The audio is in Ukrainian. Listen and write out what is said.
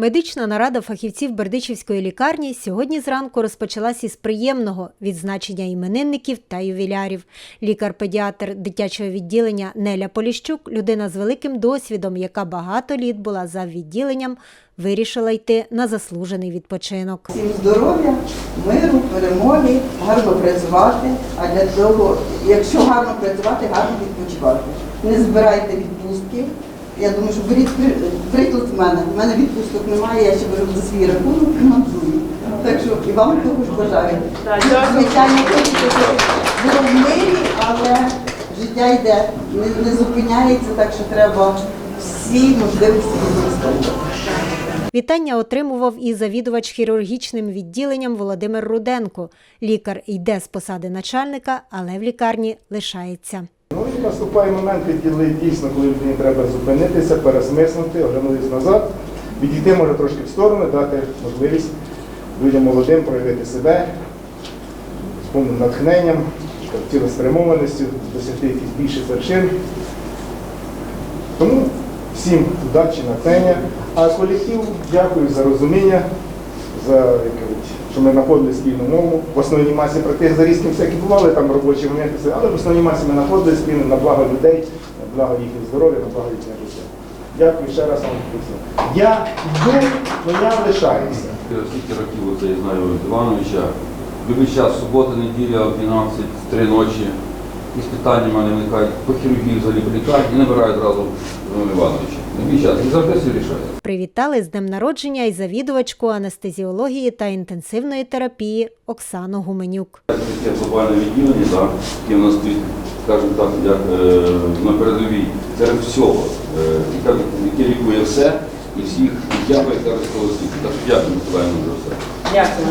Медична нарада фахівців Бердичівської лікарні сьогодні зранку розпочалась із приємного відзначення іменинників та ювілярів. Лікар-педіатр дитячого відділення Неля Поліщук, людина з великим досвідом, яка багато літ була за відділенням, вирішила йти на заслужений відпочинок. Всім здоров'я, миру, перемоги, гарно працювати. А для того, якщо гарно працювати, гарно відпочивати. Не збирайте відпустки. Я думаю, що беріть при- приклад в мене. У мене відпусток немає, я ще беру за свій рахунок і мандую. Так що і вам того ж бажаю. Звичайно, хочеться, щоб було в мирі, але життя йде, не, не зупиняється, так що треба всі можливості використовувати. Вітання отримував і завідувач хірургічним відділенням Володимир Руденко. Лікар йде з посади начальника, але в лікарні лишається. І наступає момент, дійсно, коли людині треба зупинитися, пересмиснути, оглянутися назад, відійти може трошки в сторону, дати можливість людям молодим проявити себе з повним натхненням, цілеспрямованістю, досягти якихось більших вершин. Тому всім удачі, натхнення. А колективу дякую за розуміння, за кажуть, що ми знаходили спільну мову. В основній масі практично за різким всякі бували там робочі моменти, але в основній масі ми знаходили спільно на благо людей, на благо їхнього здоров'я, на благо їхнього життя. Дякую ще раз вам. Я йду, але я лишаюся. Скільки років я знаю Івановича. Любий час, субота, неділя, о 12, 3 ночі. Якісь питання в мене виникають по хірургії взагалі по лікарні і набираю одразу Івана Івановича. Любий час, він завжди все рішає. Привітали з днем народження і завідувачку анестезіології та інтенсивної терапії Оксану Гуменюк. Таке глобальне відділення, так, яке в нас стоїть, скажімо так, як е, на передовій серед всього, е, яке, яке лікує все і всіх, і дякую, як кажуть, світу. Так що дякую, Миколаївна, за все. Дякую.